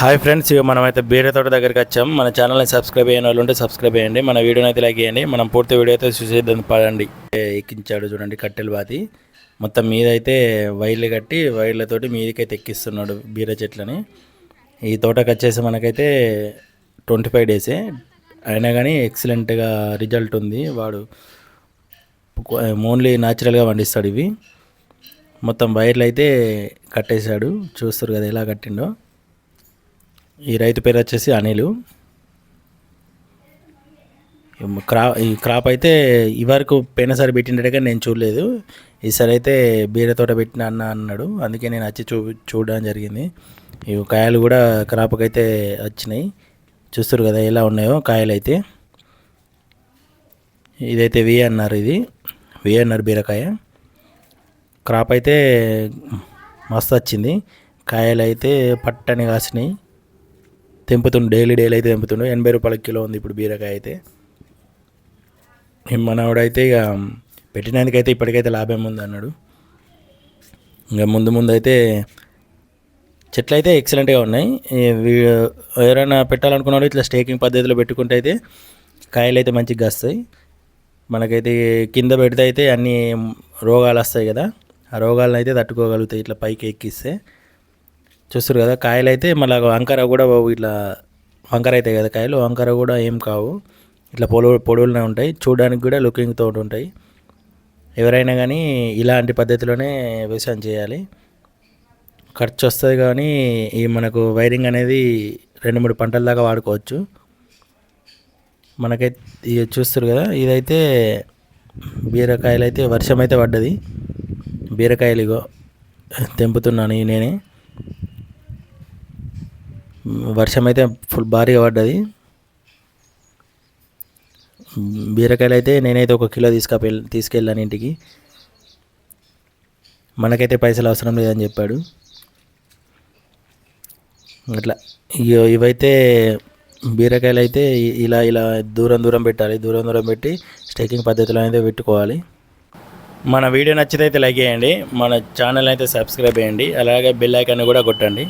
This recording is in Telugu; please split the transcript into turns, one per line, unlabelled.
హాయ్ ఫ్రెండ్స్ ఇవి మనమైతే బీర తోట దగ్గరికి వచ్చాం. మన ఛానల్ని సబ్స్క్రైబ్ అయిన వాళ్ళు ఉంటే సబ్స్క్రైబ్ చేయండి. మన వీడియోని అయితే లైక్ చేయండి. మనం పూర్తి వీడియో అయితే చూసేద్దాం పడండి ఎక్కించాడు చూడండి కట్టెలు బాతి. మొత్తం మీద అయితే వైర్లు కట్టి వైర్లతోటి మీదకైతే ఎక్కిస్తున్నాడు బీర చెట్లని. ఈ తోటకు వచ్చేసి మనకైతే ట్వంటీ ఫైవ్ డేసే. అయినా కానీ ఎక్సలెంట్గా రిజల్ట్ ఉంది. వాడు ఓన్లీ న్యాచురల్గా పండిస్తాడు ఇవి. మొత్తం వైర్లు అయితే కట్టేశాడు. చూస్తారు కదా ఎలా కట్టిండో. ఈ రైతు పేరు వచ్చేసి అనిల్. క్రా ఈ క్రాప్ అయితే ఈ వరకు పోయినసారి పెట్టినట్టుగా నేను చూడలేదు. ఈసారి అయితే బీర తోట పెట్టిన అన్న అన్నాడు. అందుకే నేను వచ్చి చూ చూడడం జరిగింది. ఈ కాయలు కూడా క్రాప్కి అయితే వచ్చినాయి. చూస్తారు కదా ఎలా ఉన్నాయో కాయలు అయితే ఇదైతే వి అన్నారు ఇది. వి అన్నారు బీరకాయ. క్రాప్ అయితే మస్తు వచ్చింది. కాయలు అయితే పట్టని కాసినాయి. తెంపుతుండు డైలీ డైలీ అయితే తెంపుతుండు. ఎనభై రూపాయల కిలో ఉంది ఇప్పుడు బీరకాయ అయితే. మనవాడైతే ఇక పెట్టినందుకైతే ఇప్పటికైతే లాభం ఉంది అన్నాడు. ఇంకా ముందు ముందు అయితే చెట్లు అయితే ఎక్సలెంట్గా ఉన్నాయి. ఎవరైనా పెట్టాలనుకున్నాడు ఇట్లా స్టేకింగ్ పద్ధతిలో పెట్టుకుంటే అయితే కాయలు అయితే మంచిగా వస్తాయి మనకైతే కింద పెడితే అయితే అన్ని రోగాలు వస్తాయి కదా. ఆ రోగాలను అయితే తట్టుకోగలుగుతాయి ఇట్లా పైకి ఎక్కిస్తే. చూస్తారు కదా కాయలు అయితే మళ్ళీ వంకర కూడా ఇట్లా వంకర అవుతాయి కదా కాయలు వంకర కూడా ఏం కావు. ఇట్లా పొడవు పొడవులనే ఉంటాయి చూడడానికి కూడా లుకింగ్ తోటి ఉంటాయి. ఎవరైనా కానీ ఇలాంటి పద్ధతిలోనే వ్యవసాయం చేయాలి. ఖర్చు వస్తుంది కానీ ఈ మనకు వైరింగ్ అనేది రెండు మూడు పంటల దాకా వాడుకోవచ్చు. మనకైతే ఇక చూస్తారు కదా ఇదైతే బీరకాయలు అయితే వర్షం అయితే పడ్డది. బీరకాయలు ఇగో తెంపుతున్నాను నేనే. వర్షం అయితే ఫుల్ భారీగా పడ్డది. బీరకాయలు అయితే నేనైతే ఒక కిలో తీసుకుపె తీసుకెళ్ళాను ఇంటికి. మనకైతే పైసలు అవసరం లేదని చెప్పాడు. అట్లా ఇగో ఇవైతే బీరకాయలు అయితే ఇలా ఇలా దూరం దూరం పెట్టాలి. దూరం దూరం పెట్టి స్టేకింగ్ పద్ధతిలో అయితే పెట్టుకోవాలి. మన వీడియో నచ్చితే అయితే లైక్ చేయండి. మన ఛానల్ అయితే సబ్స్క్రైబ్ చేయండి. అలాగే బెల్ ఐకాన్ని కూడా కొట్టండి.